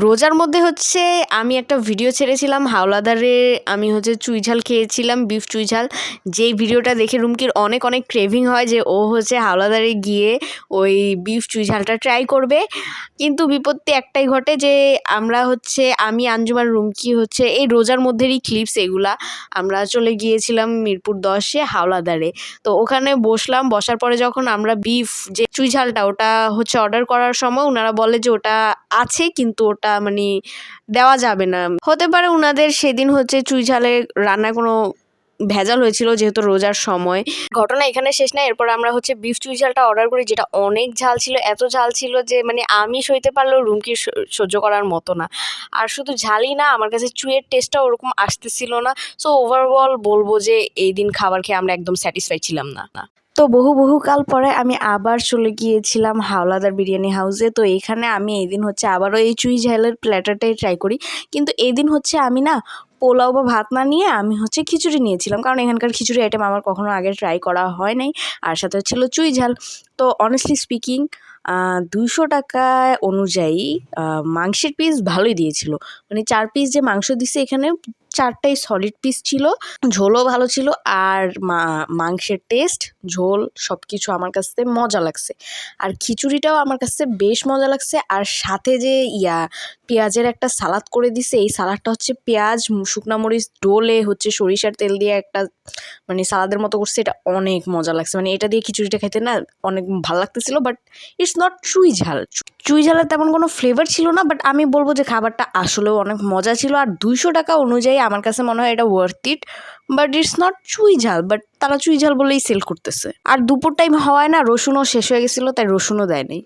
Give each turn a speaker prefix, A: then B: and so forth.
A: রোজার মধ্যে হচ্ছে আমি একটা ভিডিও ছেড়েছিলাম, হাওলাদারে আমি হচ্ছে চুইঝাল খেয়েছিলাম বিফ চুইঝাল যেই ভিডিওটা দেখে রুমকির অনেক অনেক ক্রেভিং হয় যে ও হচ্ছে হাওলাদারে গিয়ে ওই বিফ চুইঝালটা ট্রাই করবে। কিন্তু বিপত্তি একটাই ঘটে যে আমরা হচ্ছে, আমি আঞ্জুমান রুমকি হচ্ছে এই রোজার মধ্যেরই ক্লিপস এগুলা। আমরা চলে গিয়েছিলাম মিরপুর দশে হাওলাদারে। তো ওখানে বসলাম, বসার পরে যখন আমরা বিফ যে চুইঝালটা ওটা হচ্ছে অর্ডার করার সময় ওনারা বলে যে ওটা আছে, কিন্তু ওটা মানে দেওয়া যাবে না। হতে পারে ওনাদের সেদিন হচ্ছে চুই ঝালে রান্নায় কোনো ভেজাল হয়েছিল যেহেতু রোজার সময়। ঘটনা এখানে শেষ না, এরপর আমরা হচ্ছে বিফ চুই ঝালটা অর্ডার করি, যেটা অনেক ঝাল ছিল, এত ঝাল ছিল যে মানে আমি সইতে পারলেও রুমকি সহ্য করার মতো না। আর শুধু ঝালই না, আমার কাছে চুইয়ের টেস্টটা ওরকম আসতেছিল না। সো ওভারঅল বলব যে এই দিন খাবার খেয়ে আমরা একদম স্যাটিসফাই ছিলাম না। তো বহু বহু কাল পরে আমি আবার চলে গিয়েছিলাম হাওলাদার বিরিয়ানি হাউসে। তো এখানে আমি এই দিন হচ্ছে আবারও এই চুই ঝালের প্ল্যাটারটাই ট্রাই করি। কিন্তু এই দিন হচ্ছে আমি না পোলাও বা ভাত না নিয়ে আমি হচ্ছে খিচুড়ি নিয়েছিলাম। কারণ এখানকার খিচুড়ি আইটেম আমার কখনো আগে ট্রাই করা হয় নাই। আর সাথে ছিল চুই ঝাল। তো অনেস্টলি স্পিকিং দুইশো টাকা অনুযায়ী মাংসের পিস ভালোই দিয়েছিল। মানে চার পিস যে মাংস দিছে এখানে চারটাই সলিড পিস ছিল, ঝোলও ভালো ছিল আর মাংসের টেস্ট ঝোল সব কিছু আমার কাছে মজা লাগছে। আর খিচুড়িটাও আমার কাছে বেশ মজা লাগছে আর সাথে যে ইয়া, পেঁয়াজের একটা সালাদ করে দিছে, এই সালাদটা হচ্ছে পেঁয়াজ, শুকনা মরিচ, ডোলে হচ্ছে সরিষার তেল দিয়ে একটা মানে সালাদের মতো করছে, এটা অনেক মজা লাগছে। মানে এটা দিয়ে খিচুড়িটা খেতে না অনেক ভালো লাগতেছিল বাট ইটস নট চুই ঝাল। চুই ঝালের তেমন কোনো ফ্লেভার ছিল না বাট আমি বলব যে খাবারটা আসলেও অনেক মজা ছিল, আর দুইশো টাকা অনুযায়ী আমার কাছে মনে হয় এটা worth it but it's not চুই ঝাল বাট তারা চুই ঝাল বলেই সেল করতেছে। আর দুপুর টাইম হওয়ায় না, রসুনও শেষ হয়ে গেছিল, তাই রসুনও দেয় নাই।